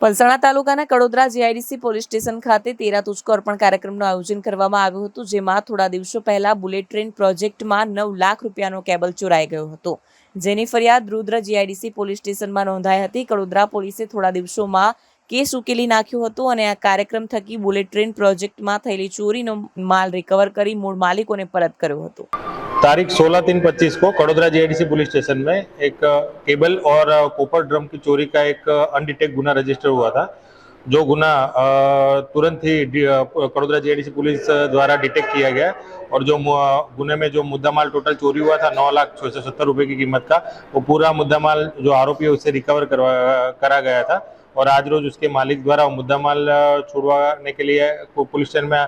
પલસાણા તાલુકાના Kadodara GIDC police station ખાતે તેરા તુચકો અર્પણ કાર્યક્રમનું આયોજન કરવામાં આવ્યું હતું, જેમાં થોડા દિવસો પહેલા બુલેટ ટ્રેન પ્રોજેક્ટમાં નવ લાખ રૂપિયાનો કેબલ ચોરાઈ ગયો હતો. જેની ફરિયાદ રુદ્ર જીઆઈડીસી પોલીસ સ્ટેશનમાં નોંધાઈ હતી. કડોદરા પોલીસે થોડા દિવસોમાં કેસ ઉકેલી નાખ્યો હતો અને આ કાર્યક્રમ થકી બુલેટ ટ્રેન પ્રોજેક્ટમાં થયેલી ચોરીનો માલ રિકવર કરી મૂળ માલિકોને પરત કર્યો હતો. तारीख 16 तीन पच्चीस को कड़ोदरा जीआईडीसी पुलिस स्टेशन में एक केबल और कोपर ड्रम की चोरी का एक अनडिटेक्ट गुना रजिस्टर हुआ था, जो गुना तुरंत ही कड़ोदरा जीआईडीसी पुलिस द्वारा डिटेक्ट किया गया और जो गुने में जो मुद्दा माल टोटल चोरी हुआ था, नौ लाख छः सौ सत्तर रुपये की कीमत का, वो पूरा मुद्दा माल जो आरोपी है, उससे रिकवर करवा, करा गया था। और आज रोज उसके मालिक द्वारा वो मुद्दा माल छुड़वाने के लिए पुलिस स्टेशन में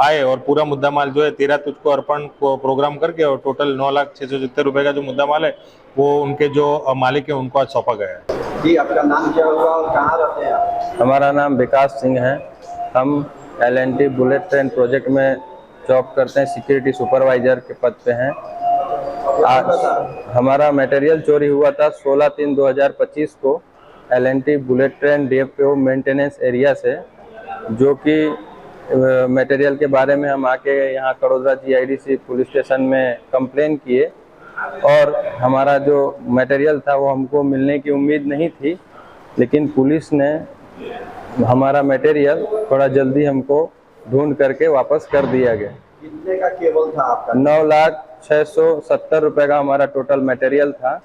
आए और पूरा मुद्दा माल जो है तेरह तुझको अर्पण को प्रोग्राम करके और टोटल नौ लाख छः सौ सत्तर रुपये का जो मुद्दा माल है वो उनके जो मालिक है उनको आज सौंपा गया है। जी आपका नाम क्या हुआ और कहाँ रहते हैं आप? हमारा नाम विकास सिंह है। हम L N T bullet train project में जॉब करते हैं सिक्योरिटी सुपरवाइजर के पद पे हैं। आज हमारा मटेरियल चोरी हुआ था 16 तीन 2025 को। L N T bullet train DFO maintenance area से जो कि मटेरियल के बारे में हम आके यहाँ कड़ोदरा जीआईडीसी पुलिस स्टेशन में कंप्लेन किए और हमारा जो मटेरियल था वो हमको मिलने की उम्मीद नहीं थी लेकिन पुलिस ने हमारा मटेरियल थोड़ा जल्दी हमको ढूंढ करके वापस कर दिया गया। कितने का केबल था आपका? नौ लाख छः सौ सत्तर रुपये का हमारा टोटल मटेरियल था।